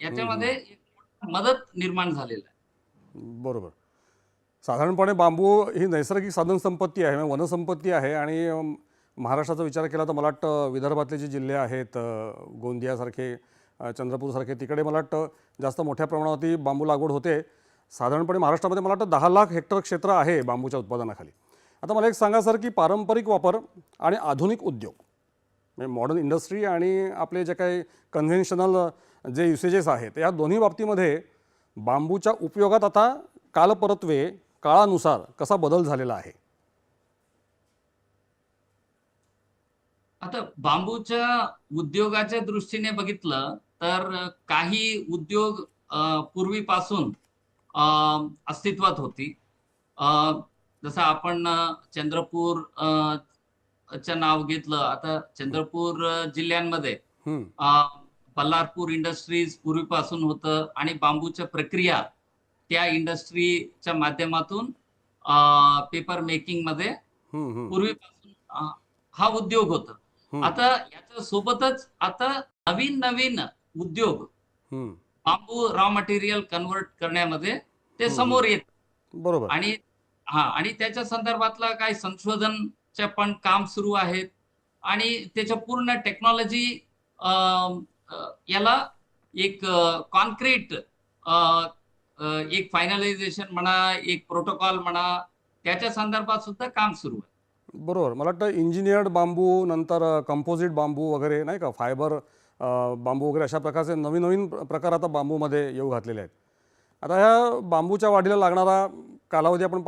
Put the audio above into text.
याच्यामध्ये मदत निर्माण झालेला आहे. बरोबर. साधारणपणे बांबू ही नैसर्गिक साधनसंपत्ती आहे म्हणजे वनसंपत्ती आहे आणि महाराष्ट्राचा विचार केला तर मला वाटतं विदर्भातले जे जिल्हे आहेत गोंदियासारखे चंद्रपूरसारखे तिकडे मला वाटतं जास्त मोठ्या प्रमाणावरती बांबू लागवड होते. साधारणपणे महाराष्ट्रामध्ये मला वाटतं दहा लाख हेक्टर क्षेत्र आहे बांबूच्या उत्पादनाखाली. आता मला एक सांगा सर की पारंपरिक वापर आणि आधुनिक उद्योग म्हणजे मॉडर्न इंडस्ट्री आणि आपले जे काही कन्व्हेन्शनल जे युसेजेस आहेत या दोन्ही बाबतीमध्ये बांबूच्या उपयोगात आता कालपरत्वे काळानुसार कसा बदल झालेला आहे? आता बांबूच्या उद्योगाच्या दृष्टीने बघितलं तर काही उद्योग पूर्वीपासून अस्तित्वात होती. जसं आपण चंद्रपूर चं नाव घेतलं. आता चंद्रपूर जिल्ह्यांमध्ये बल्लारपूर इंडस्ट्रीज पूर्वीपासून होतं आणि बांबूच्या प्रक्रिया त्या इंडस्ट्रीच्या माध्यमातून पेपर मेकिंगमध्ये पूर्वीपासून हा उद्योग होता. आता याच्या सोबतच आता नवीन नवीन उद्योग. बांबू रॉ मटेरियल कन्वर्ट करण्यामध्ये ते. समोर येत. बरोबर. आणि हा आणि त्याच्या संदर्भातलं काही चे पण काम सुरू आहेत. आणि त्याच्या पूर्ण टेक्नॉलॉजी याला एक कॉन्क्रीट एक फायनलायझेशन म्हणा एक प्रोटोकॉल म्हणा त्याच्या संदर्भात सुद्धा काम सुरू आहे. बरोबर. मला वाटतं इंजिनियर्ड बांबू नंतर कंपोजिट बांबू वगैरे नाही का? फायबर बांबू वगैरे अशा प्रकारचे नवीन नवीन प्रकार आता बांबूमध्ये येऊ घातलेले आहेत. आता ह्या बांबूच्या वाढीला लागणारा कालावधी आपण पाहिजे